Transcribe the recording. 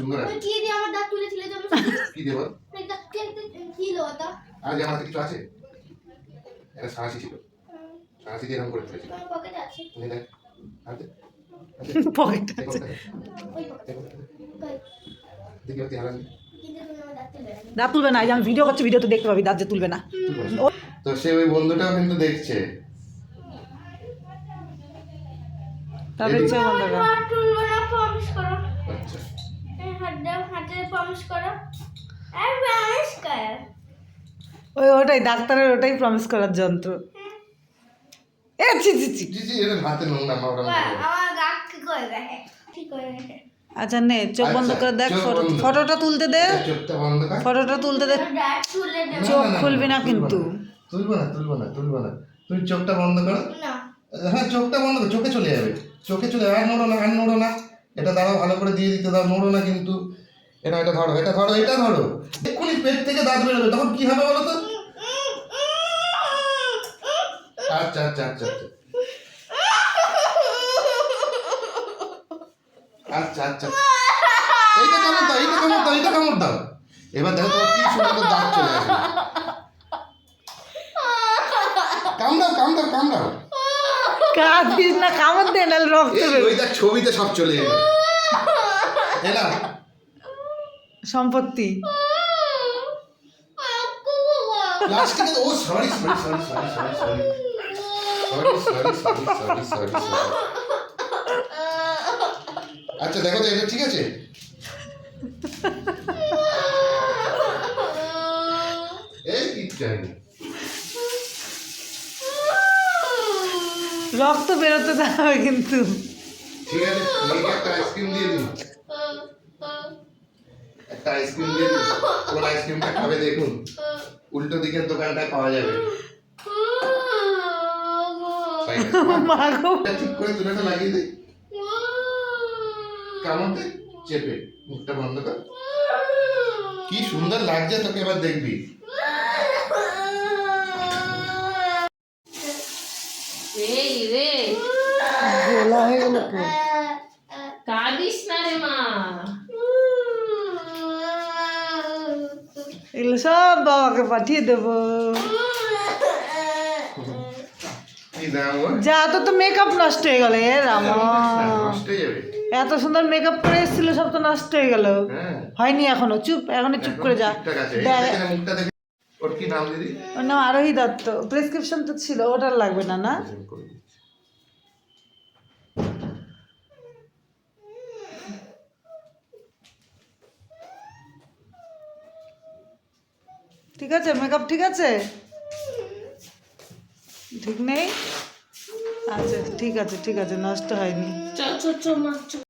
সুন্দর আছে। কি দিয়ে আমার দাঁত তুলে ছিলে যাবে কি দেব কি লতা আজ আমার কিছু আছে? এটা সারাসি ছিল। সারাসি দিয়ে এরকম করে ফেলেছি। পকেটে আছে? দেখি ওতে হারান দাঁত তুলবে? না এই যে আমি ভিডিও করছি ভিডিওতে দেখতে পাবি দাঁত যে তুলবে না। তো সে ওই বন্ধুটাও কিন্তু দেখছে। তাহলে ইচ্ছা আচ্ছা। হাত তুলবো না প্রমিস করো আচ্ছা এই হাত দাও হাতে প্রমিস করো। আর প্রমিস কর। ওই ওটাই ডাক্তারের ওটাই প্রমিস করার যন্ত্র। এ ছি ছি ছি। জি জি এটা হাতে নোংরা আমার আমার গাক কি করে দেখে? কি করে দেখে? আচ্ছা নে চোখ বন্ধ করে দেখ ফটো ফটোটা তুলতে দে। চোখটা বন্ধ কর। ফটোটা তুলতে দে। চোখ খুলবি না কিন্তু। তুলবো না। তুলবো না তুলবো না তুমি চোখটা বন্ধ করো। হ্যাঁ চোখটা বন্ধ করো চোখে চলে যাবে। চোখে চলে যাবে। আর নোড়ো না আর নোড়ো না। এটা দাঁড়াও, ভালো করে দিয়ে দিতে দাও, নোড়ো না কিন্তু। এটা এটা ধরো এটা ধরো এটা ধরো। এক্ষুনি পেট থেকে দাঁত বেরোবে, তখন কি হবে বলো তো? আচ্ছা আচ্ছা আচ্ছা আচ্ছা। আচ্ছা আচ্ছা। এইটা কামড় দাও, এইটা কামড় দাও, এইটা কামড় দাও। এবার দেখো তোমার কি সুন্দর দাঁত চলে কাঁদিস না কামড় দে নাহলে রক্ত এই বেরোবে। ওই দেখ ছবিতে সব চলে এলো এলা সম্পত্তি লাস্টে ও sorry sorry sorry sorry sorry sorry sorry sorry sorry sorry sorry আচ্ছা দেখো তো এটা ঠিক আছে এই কিচ্ছু রক্ত বেরোতে হবে কিন্তু। ঠিক আছে একটা আইসক্রিম দিয়ে দিন একটা আইসক্রিম দিয়ে দিন কোন আইসক্রিমটা খাবে দেখুন। উল্টো দিকের দোকানটায় পাওয়া যাবে। ঠিক করে লাগিয়ে দে। চেপে। মুখটা বন্ধ কর। কি সুন্দর লাগছে তোকে এবার দেখবি এই রে গোলা হয়ে গেল তো কাঁদিস না রে মা এগুলো সব বাবাকে পাঠিয়ে দেবো? যা তো তো মেকআপ নষ্ট হয়ে গেল এ রামা এত সুন্দর মেকআপ করে এসেছিল সব তো নষ্ট হয়ে গেল হ্যাঁ হয়নি এখনও চুপ এখনও চুপ করে যা দেখ, এখানে মুখটা ওর কি নাম দিদি ওর নাম আরোহী দত্ত প্রেসক্রিপশন তো ছিল ওটার লাগবে না না ঠিক আছে? মেকআপ ঠিক আছে? ঠিক নেই? আচ্ছা ঠিক আছে ঠিক আছে নষ্ট হয়নি।